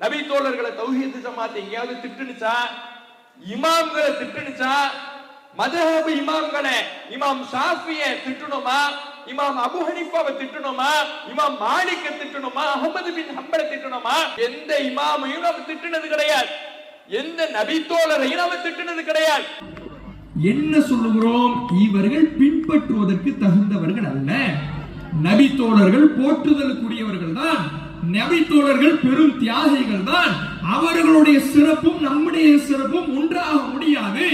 நபி தோழர்களை தௌஹீத் ஜமாத் எங்கேயாவது திட்டுனுச்சா? இமாம்களை திட்டுனுச்சா? மதஹபு இமாம்களை இமாம் ஷாஃபிய திட்டணுமா? இமாம் அபு ஹனிஃபாவை திட்டணுமா? இமாம் மாலிக்க திட்டணுமா? அகமது பின் ஹம்பளை திட்டணுமா? எந்த இமாமையும் நம்ம திட்டுனது கிடையாது. எந்த நபித்தோழரையும் அவர் திட்டுனது கிடையாது. என்ன சொல்லுகிறோம்? இவர்கள் பின்பற்றுவதற்கு தகுந்தவர்கள் அல்ல. நபி தோழர்கள் போற்றுதலுக்குரியவர்கள் தான். நபி பெரும் தியாகிகள் தான். அவர்களுடைய சிறப்பும் நம்முடைய சிறப்பும் ஒன்றாக முடியாது.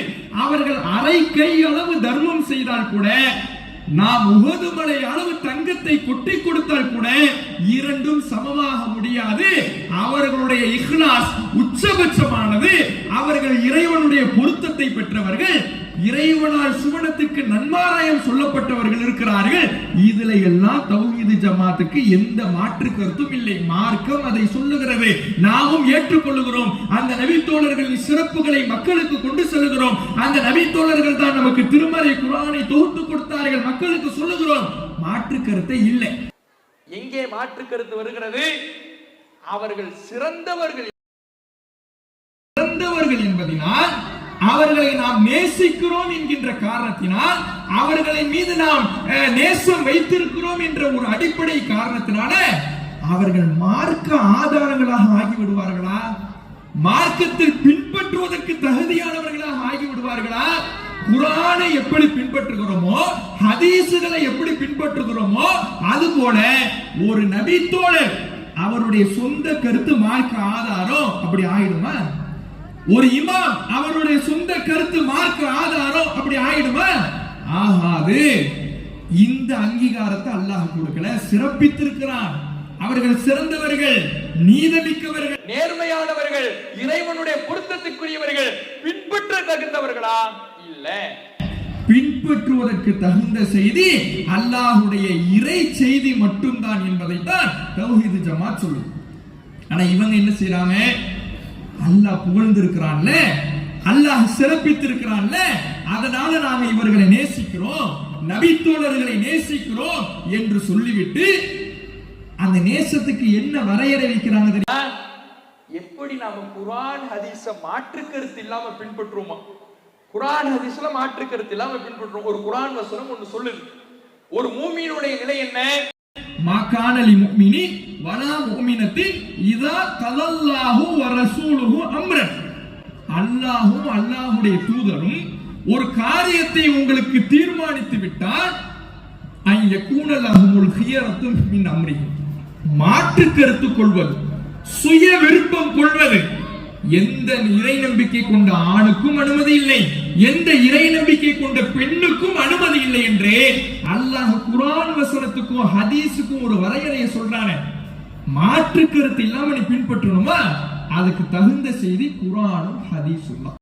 அவர்கள் அரை கை அளவு தர்மம் செய்தால் கூட நாம் உகது மலை அளவு தங்கத்தை கொட்டி கொடுத்தால் கூட இரண்டும் சமமாக முடியாது. அவர்களுடைய இஹ்லாஸ் உச்சபட்சமானது. அவர்கள் இறைவனுடைய பொருத்தத்தை பெற்றவர்கள் இறைவனால் சுவனத்துக்கு நன்மாராயம் சொல்லப்பட்டவர்கள் இருக்கிறார்கள். இதுல எல்லாம் தௌஹீது ஜமாத்துக்கு எந்த மாற்று கருத்தும் இல்லை. மார்க்கம் அதை சொல்லுகிறது. நாமும் ஏற்றுக்கொள்ளுகிறோம். அந்த நபித்தோழர்களின் சிறப்புகளை மக்களுக்கு கொண்டு செல்கிறோம். அந்த நபித்தோழர்கள் தான் நமக்கு திருமறை குரானை தொகுத்து கொடுத்தார்கள். மக்களுக்கு சொல்லுகிறோம். மாற்று கருத்தை இல்லை. எங்கே மாற்று கருத்து வருகிறது? அவர்கள் சிறந்தவர்கள் சிறந்தவர்கள் என்பதினால் அவர்களை நாம் நேசிக்கிறோம் என்கின்ற காரணத்தினால் அவர்களின் மீது நாம் அஹ், நேசம் வைத்திருக்கிறோம் என்ற ஒரு அடிப்படை காரணத்தினால அவர்கள் மார்க்க ஆதாரங்களாக ஆகிவிடுவார்களா? மார்க்கத்தில் பின்பற்றுவதற்கு தகுதியானவர்களாக ஆகிவிடுவார்களா? குரானை எப்படி பின்பற்றுகிறோமோ ஹதீசுகளை எப்படி பின்பற்றுகிறோமோ அது போல ஒரு நபித்தோழர் அவருடைய சொந்த கருத்து மார்க்க ஆதாரம் அப்படி ஆயிடுமா? ஒரு இமாம் அவருடைய சொந்த கருத்து மார்க்க ஆதாரம் அப்படி ஆயிடுமா? ஆகாது. இந்த அங்கீகாரத்தை அல்லாஹ் கொடுக்கல. சிறப்பித்திருக்கிறான் அவர்கள் சிறந்தவர்கள் நீதமிக்கவர்கள் நேர்மையானவர்கள் இறைவனுடைய பொருத்தத்துக்குரியவர்கள் பின்பற்ற தகுந்தவர்களா இல்ல. பின்பற்றுவதற்கு தகுந்த செய்தி அல்லாஹுடைய இறை செய்தி மட்டும்தான் என்பதைத்தான் தௌஹீது ஜமாத் சொல்லுது. ஆனா இவங்க என்ன செய்யறாங்க அல்லாஹ் புகழ்ந்திருக்கிறான்ல? அல்லாஹ் சிறப்பித்திருக்கிறான்ல? அதனால நாம இவர்களை நேசிக்கிறோம் நபித்தோழர்களை நேசிக்கிறோம் என்று சொல்லிவிட்டு அந்த நேசத்துக்கு என்ன வரையறை வைக்கிறாங்க தெரியுமா? எப்படி நாம குரான் ஹதீஸ மாற்று கருத்து இல்லாம பின்பற்றுவோமா? குரான் ஹதீஸ்ல மாற்று கருத்து இல்லாம பின்பற்றோம் ஒரு குரான் வசனம் ஒண்ணு சொல்லுது. ஒரு மூமியினுடைய நிலை என்ன? மாகாணலி முக்மினி வலா முஃமினத்தின் இதா கலல்லாஹு வரசூலுஹு அம்ரன். அல்லாஹும் அல்லாஹுடைய தூதரும் ஒரு காரியத்தை உங்களுக்கு தீர்மானித்து விட்டால் ஐய கூணலாகும் லஹுமுல் ஹியரத்து மின் அம்ரிஹி. மாற்று கருத்து கொள்வது சுய விருப்பம் கொள்வது. எந்த இறை நம்பிக்கை கொண்ட ஆணுக்கும் அனுமதி இல்லை. எந்த இறை நம்பிக்கை கொண்ட பெண்ணுக்கும் அனுமதி இல்லை என்றே அல்லாஹ் குரான் வசனத்துக்கும் ஹதீஸுக்கும் ஒரு வரையறையை சொல்றானே. மாற்று கருத்து இல்லாம நீ பின்பற்றணுமா? அதுக்கு தகுந்த செய்தி குரானும் ஹதீஸும்